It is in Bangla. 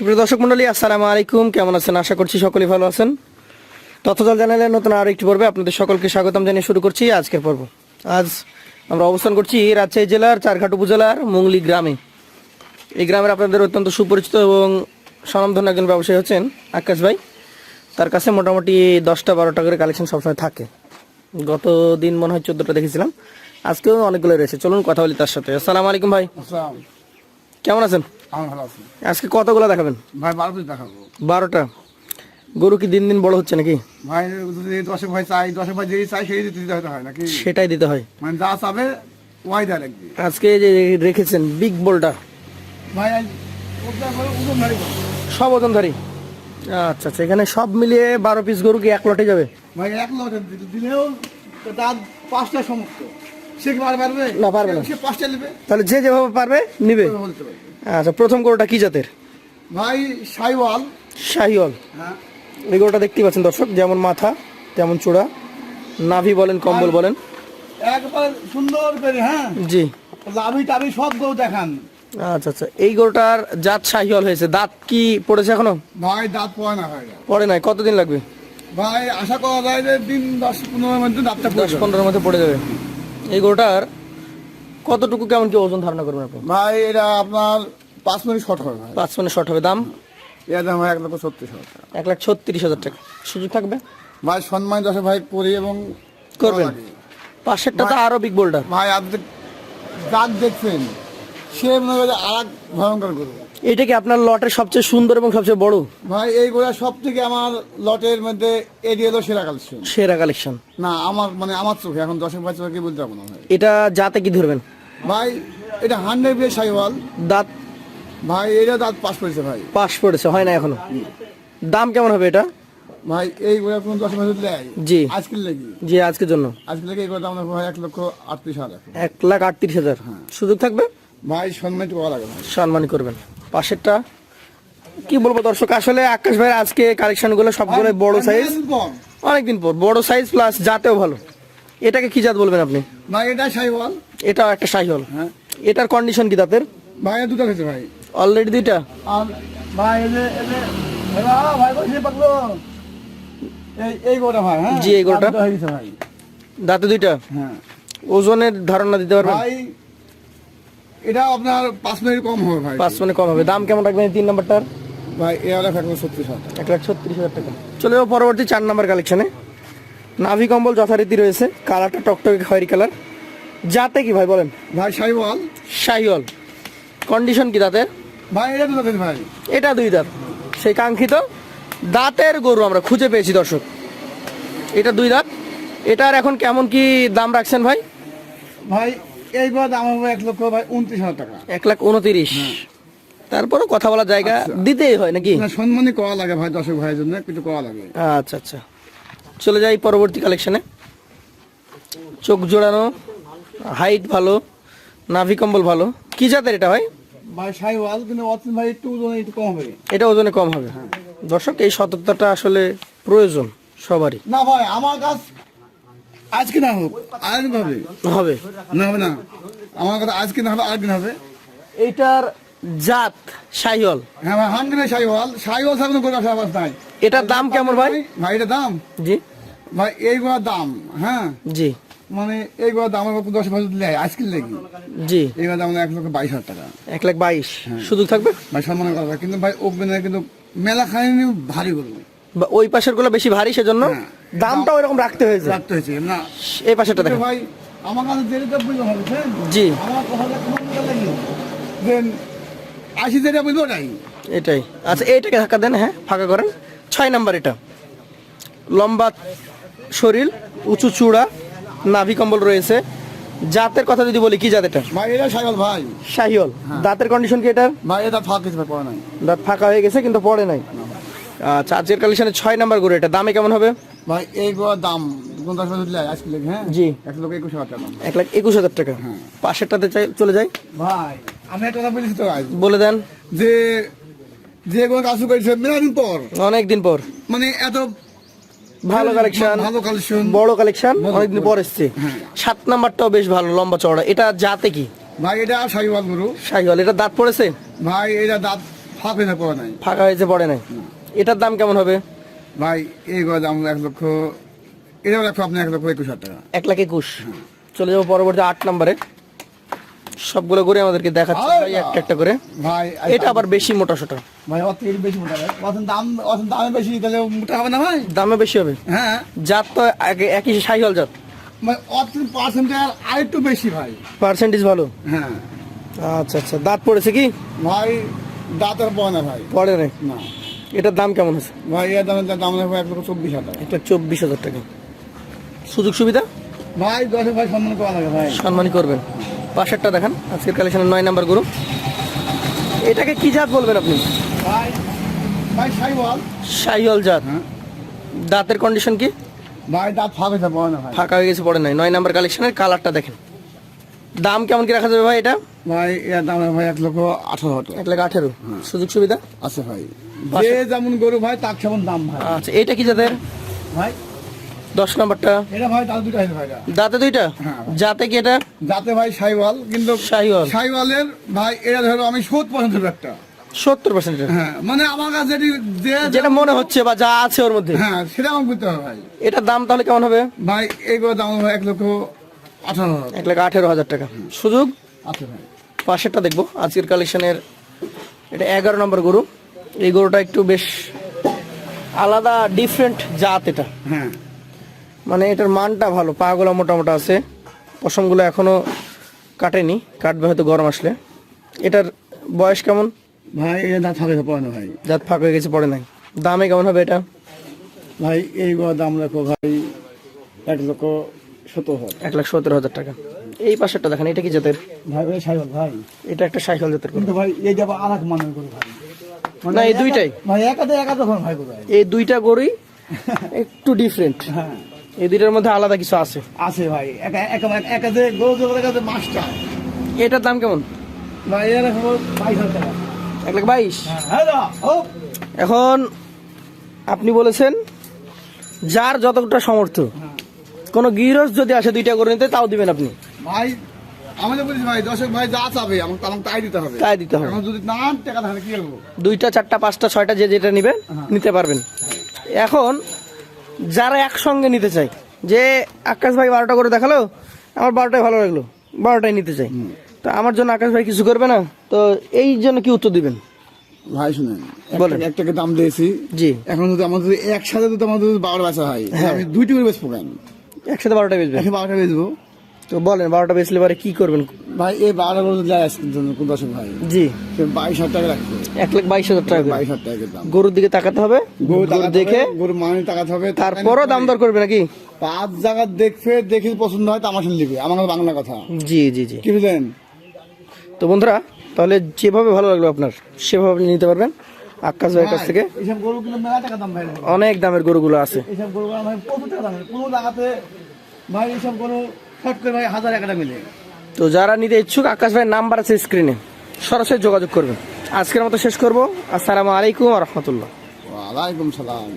সুপ্রিয় দর্শক মন্ডলী আসসালামু আলাইকুম। কেমন আছেন? আশা করছি সকলেই ভালো আছেন। তথ্যজল চ্যানেলের নতুন আরও একটি পর্বে আপনাদের সকলকে স্বাগতম জানিয়ে শুরু করছি আজকের পর্ব। আজ আমরা অবস্থান করছি রাজশাহী জেলার চারঘাট উপজেলার মুংলি গ্রামে। এই গ্রামের আপনাদের অত্যন্ত সুপরিচিত এবং স্বনামধন্য একজন ব্যবসায়ী হচ্ছেন আকাশ ভাই। তার কাছে মোটামুটি দশটা বারোটা করে কালেকশন সবসময় থাকে। গত দিন মনে হয় চোদ্দোটা দেখেছিলাম। আজকেও অনেকগুলো রয়েছে। চলুন কথা বলি তার সাথে। আসসালামু আলাইকুম ভাই। কেমন আছেন? আমি ভালো আছি। আজকে কতগুলো দেখাবেন? ভাই বারো পিস দেখাবো। বারোটা। গরু কি দিন দিন বড় হচ্ছে নাকি? ভাই যদি দশে ভাই চাই দশে ভাই যেই চাই সেই দিতে হয় নাকি? সেটাই দিতে হয়। মানে যা চাবে ওয়াই দেয় লাগবে আজকে যে রেখেছেন বিগ বোল্ডার ভাই সব ওজনধারী? আচ্ছা আচ্ছা এখানে সব মিলিয়ে বারো পিস গরু কি এক লটে যাবে? ভাই এক লটে দিলেও তার পাঁচটা সমস্ত। সে কি পারবে? পারবে না, পারবে না। সে পাঁচটা নেবে। তাহলে যে যেভাবে পারবে নিবে। বলতে পারবে আচ্ছা প্রথম গরুটা কি জাতের? ভাই সাইওয়াল। শাহিওয়াল হ্যাঁ। এই গরুটা দেখতেই পাচ্ছেন দর্শক যেমন মাথা তেমন চূড়া। নাভি বলেন কম্বল বলেন। একবার সুন্দর করে হ্যাঁ। জি। লাভি টাভি সব গরু দেখান। আচ্ছা আচ্ছা এই গরুটার জাত শাহিওয়াল হয়েছে। দাঁত কি পড়েছে এখনও? ভাই দাঁত পড়ে না ভাই। পড়ে নাই। কতদিন লাগবে? ভাই আশা করা যায় যে দিন দশ পনেরোর মধ্যে দাঁতটা দশ। পনেরোর মধ্যে পড়ে যাবে। এই গরুটার কতটুকু কেমন কি ওজন ধারণা করবেন আপনি? ভাই এটা আপনার পাঁচ মিনিট শর্ট হবে ভাই। পাঁচ মিনিট শর্ট হবে। দাম? এর দাম হয় এক লক্ষ ছত্রিশ হাজার টাকা। এক লাখ ছত্রিশ হাজার টাকা। সুযোগ থাকবে? ভাই সম্মান দশে ভাই করি এবং করবেন। পাশেরটা তো আরও বিগ বোল্ডার ভাই আপনি দাঁত দেখছেন সে মনে হয় আর এক ভয়ঙ্কর গরু। এটা কি আপনার লটের সবচেয়ে সুন্দর এবং সবচেয়ে বড়? ভাই এই গোড়া সব থেকে আমার লটের মধ্যে এটি হলো সেরা কালেকশন। সেরা কালেকশন। না আমার মানে আমার চোখে এখন দশের ভাই চোখে বলতে পারব না এটা যাতে কি ধরবেন? ভাই এটা হান্ড্রেড বিয়ে সাইওয়াল। দাঁত? ভাই এটা দাঁত পাস পড়েছে ভাই। পাশ পড়েছে হয় না এখনও? দাম কেমন হবে এটা? ভাই এই কোন দশ মাস লেয় জি। আজকে লেগে। জি আজকের জন্য। আজকে লেগে এই গোড়া দাম ভাই এক লক্ষ আটত্রিশ হাজার। এক লাখ আটত্রিশ হাজার। সুযোগ থাকবে? ভাই সম্মান একটু করা লাগে ভাই। করবেন। পাশেরটা? কি বলব দর্শক আসলে আকাশ ভাইয়ের আজকে সবগুলো বড় সাইজ অনেকদিন পর বড় সাইজ প্লাস জাতেও ভালো। এটাকে কি জাত বলবেন আপনি? ভাই এটা সাইওয়াল এটা একটা সাইহল হ্যাঁ। এটার কন্ডিশন কি দাঁতের ভাই দুটো হয়েছে ভাই। অলরেডি দুইটা? আর ভাই এলে এলে ভাই বসে পাকলো এই এই গোটা ভাই হ্যাঁ? জি, এই গোটা। হয়ে ভাই। দাঁতে দুইটা? হ্যাঁ। ওজনের ধারণা দিতে পারবেন? ভাই এটা আপনার পাঁচ মিনিট কম হবে ভাই। পাঁচ মিনিট কম হবে। দাম কেমন রাখবেন তিন নাম্বারটার? ভাই এ এক সত্যি সাত এক লাখ ছত্রিশ হাজার টাকা। চলে যাব পরবর্তী চার নাম্বার কালেকশনে নাভি কম্বল যথারীতি রয়েছে কালারটা টকটকে খয়েরি কালার। যাতে কি ভাই বলেন? ভাই সাইওয়াল শাহিওল কন্ডিশন কি দাঁতের? ভাই এটা হয়েছে ভাই। এটা দুই দাঁত। সেই কাঙ্ক্ষিত দাঁতের গরু আমরা খুঁজে পেয়েছি দর্শক। এটা দুই দাঁত। এটার এখন কেমন কি দাম রাখছেন ভাই? ভাই এই দাম হবে এক লক্ষ ভাই উনত্রিশ হাজার টাকা। এক লাখ উনতিরিশ। তারপরও কথা বলার জায়গা আচ্ছা। দিতেই হয় নাকি? না সম্মানই করা লাগে ভাই দর্শক ভাইয়ের জন্য কিছু করা লাগে। আচ্ছা আচ্ছা। চলে যাই পরবর্তী কালেকশনে চোখ জোড়ানো হাইট ভালো নাভি কম্বল ভালো। কি জাতের এটা ভাই? ভাই সাইওয়াল কিন্তু অচিন ভাই একটু ওজন একটু কম হবে। এটা ওজনে কম হবে। দর্শক এই সতর্কতাটা আসলে প্রয়োজন সবারই। না ভাই আমার কাছ আজকে না হোক আরেকদিন হবে। হবে। না হবে না। আমার কথা আজকে না হবে আরেকদিন হবে। এইটার জাত সাইহল হ্যাঁ ভাই হান্ড্রেড সাইওয়াল। সামনে করে রাখার অবস্থা নাই। এটার দাম কেমন ভাই? ভাই এটা দাম? জি। ভাই এইগুলোর দাম হ্যাঁ? জি। মানে এইগুলোর দাম আমার দশ বছর লেয় আজকে লেগে। জি। এইগুলোর দাম এক লক্ষ বাইশ হাজার টাকা। এক লাখ বাইশ। সুযোগ থাকবে? ভাই সম্মান করা। কিন্তু ভাই ওপেনে কিন্তু মেলা খায়নি ভারী গরু। বা ওই পাশেরগুলো বেশি ভারী সেজন্য? হ্যাঁ। দামটাও এরকম রাখতে হয়েছে। রাখতে হয়েছে না। এই পাশেরটা দেখেন। ভাই আমার কাছে দেরিতে বুঝতে হবে জি। আমার মতো লাগে। দেন আশি যেটা বুঝব ওটাই এটাই। আচ্ছা এইটাকে ধাক্কা দেন হ্যাঁ ফাঁকা করেন। ছয় নাম্বার এটা। লম্বা শরীর উঁচু চূড়া নাভি কম্বল রয়েছে। জাতের কথা যদি বলি কি জাত এটা ভাই এটা ভাই। শাহিওল দাঁতের কন্ডিশন কি এটার? ভাই এটা ফাঁক কিছু পড়া নাই। দাঁত ফাঁকা হয়ে গেছে কিন্তু পড়ে নাই। আচ্ছা আজকের কালেকশনে ছয় নাম্বার গরু এটা দামে কেমন হবে? ভাই দাম দিলে আজকে লেগে হ্যাঁ? জি। এক লক্ষ একুশ হাজার টাকা। এক লাখ একুশ হাজার টাকা। পাশেরটাতে চাই চলে যাই। ভাই আমি একটা কথা বলেছি তো আজ বলে দেন। যে যে কোনো কাজ করেছে মেলাদিন পর। অনেক দিন পর। মানে এত ভালো কালেকশন ভালো কালেকশন বড় কালেকশন অনেকদিন পর এসছে। হ্যাঁ। সাত নাম্বারটাও বেশ ভালো লম্বা চওড়া। এটা জাতে কি? ভাই এটা সাইওয়াল গরু। শাহিওয়াল। এটা দাঁত পড়েছে? ভাই এটা দাঁত ফাঁক হয়ে পড়া নাই। ফাঁকা হয়েছে পড়ে নাই? এটার দাম কেমন হবে? ভাই এই গড় দাম এক লক্ষ এটা রাখব আপনি এক লক্ষ একুশ হাজার টাকা। এক লাখ একুশ। চলে যাব পরবর্তী আট নম্বরে। সবগুলো করে আমাদেরকে দেখাচ্ছে ভাই একটা একটা করে। ভাই এটা আবার বেশি মোটা সোটা। ভাই অত বেশি মোটা ভাই। অত দাম অত দামে বেশি তাহলে মোটা হবে না ভাই? দামে বেশি হবে। হ্যাঁ। জাত তো আগে- একই সাইহল জাত। ভাই অত পার্সেন্টেজ আর একটু বেশি ভাই। পার্সেন্টেজ ভালো? হ্যাঁ। আচ্ছা আচ্ছা। দাঁত পড়েছে কি? ভাই দাঁতের পড়ে না ভাই। পড়ে নাই? না। এটার দাম কেমন আছে ভাই এর দামের দাম রাখব এক লক্ষ চব্বিশ হাজার। একটা চব্বিশ হাজার টাকা। সুযোগ সুবিধা? ভাই দশে ভাই সম্মান করা লাগে ভাই। সম্মানই করবেন। পাশেরটা দেখান আজকের কালেকশনের নয় নাম্বার গরু। এটাকে কি জাত বলবেন আপনি? ভাই ভাই সাই বল সাইহল জাত। হ্যাঁ। দাঁতের কন্ডিশন কি? ভাই দাঁত ফাঁক হয়েছে পড়ে না ফাঁকা হয়ে গেছে পড়ে নাই। নয় নাম্বার কালেকশনের কালারটা দেখেন। দাম কেমন কি রাখা যাবে ভাই এটা? ভাই এর দাম ভাই এক লক্ষ আঠারো এক লাখ আঠেরো। সুযোগ সুবিধা? আছে ভাই। যে যেমন গরু ভাই তার সেমন দাম ভাই। আচ্ছা এইটা কি জাতের? ভাই দশ নাম্বারটা। এটা ভাই দাঁত দুটো আছে ভাইরা দাঁতে দুইটা? হ্যাঁ। যাতে কি এটা? যাতে ভাই সাইওয়াল কিন্তু শাহিওয়াল সাইওয়ালের ভাই এটা ধরো আমি সত পছন্দ একটা। সত্তর পার্সেন্ট হ্যাঁ মানে আমার কাছে যেটা মনে হচ্ছে বা যা আছে ওর মধ্যে। হ্যাঁ সেটা আমাকে বুঝতে হবে ভাই। এটার দাম তাহলে কেমন হবে? ভাই এইগুলো দাম হবে এক লক্ষ আঠারো এক লাখ আঠেরো হাজার টাকা। সুযোগ? আছে ভাই। পাশেরটা দেখব। আজকের কালেকশনের এটা এগারো নম্বর গরু। এই গরুটা একটু বেশ আলাদা ডিফারেন্ট জাত এটা। হ্যাঁ। মানে এটার মানটা ভালো পাগুলো মোটা মোটা আছে। পশমগুলো এখনও কাটেনি কাটবে হয়তো গরম আসলে। এটার বয়স কেমন? ভাই এটা দাঁত ফাঁকা পড়ে না ভাই। জাত ফাঁক হয়ে গেছে পড়ে নাই। দামে কেমন হবে এটা? ভাই এইগুলো দাম রাখো ভাই এক লক্ষ সত্তর হাজার। এক লাখ সত্তর হাজার টাকা। এই পাশেরটা দেখেন এটা কি জাতের? ভাই ভাই সাইকেল ভাই। এটা একটা সাইকেল জাতের কিন্তু ভাই এই যাব আর এক মানের গরু ভাই। মানে না, এই দুইটাই? ভাই একাতে ভাই ভাই ভাই। এই দুইটা গরুই একটু ডিফারেন্ট হ্যাঁ। এই দুইটার মধ্যে আলাদা কিছু আছে। আছে ভাই একা একা গরু একাতে মাছটা। এটার দাম কেমন? ভাই এর বাইশ হাজার টাকা। এক লাখ বাইশ? হ্যাঁ ও এখন আপনি বলেছেন যার যতটা সামর্থ্য কোন গৃহস্থ যদি আসে দুইটা করে নিতে তাও দিবেন আপনি। ভাই আমাদের বলিস ভাই দর্শক ভাই যা চাবে আমাকে আমাকে তাই দিতে হবে। তাই দিতে হবে। যদি না টাকা তাহলে কি করব? দুইটা চারটা পাঁচটা ছয়টা যে যেটা নিবেন নিতে পারবেন। এখন যারা একসঙ্গে নিতে চাই যে আকাশ ভাই বারোটা করে দেখাল আমার বারোটাই ভালো লাগল বারোটাই নিতে চাই তো আমার জন্য আকাশ ভাই কিছু করবে না তো এই জন্য কি উত্তর দিবেন? ভাই শুনেন বলেন। এক টাকা দাম দিয়েছি। জি। এখন যদি আমার যদি একসাথে যদি আমার যদি বারো বেচা হয় হ্যাঁ। আমি দুইটি করে বেচবো কেন? একসাথে বারোটা বেচবো। বারোটা বেচবো। তো বলেন বারোটা বেচলে পরে কি করবেন? ভাই এই বারোটা যদি আসছে কোন দর্শক ভাই। জি। বাইশ হাজার টাকা রাখবে এক লাখ বাইশ হাজার টাকা। বাইশ হাজার টাকা দাম। গরুর দিকে তাকাতে হবে গরু গরু দেখে। গরু মানে টাকাতে হবে। তারপরও দাম দর করবে নাকি? পাঁচ জায়গা দেখবে দেখে পছন্দ হয় তো আমার সাথে নিবে। আমার বাংলা কথা। জি জি জি। কি বুঝলেন? তো বন্ধুরা তাহলে যেভাবে ভালো লাগল আপনার সেভাবে আপনি নিতে পারবেন। আকাশ ভাইয়ের কাছ থেকে। গরু ভাই। অনেক দামের গরুগুলো আছে। এইসব গরু ভাই প্রচুর টাকা দাম কোনো জায়গাতে ভাই এইসব গরু ফট করে ভাই হাজার একটা মিলে। তো যারা নিতে ইচ্ছুক আকাশ ভাইয়ের নাম্বার আছে স্ক্রিনে। সরাসরি যোগাযোগ করবেন। আজকের মতো শেষ করব। আসসালামু আলাইকুম রহমতুল্লাহ। ওয়ালাইকুম সালাম।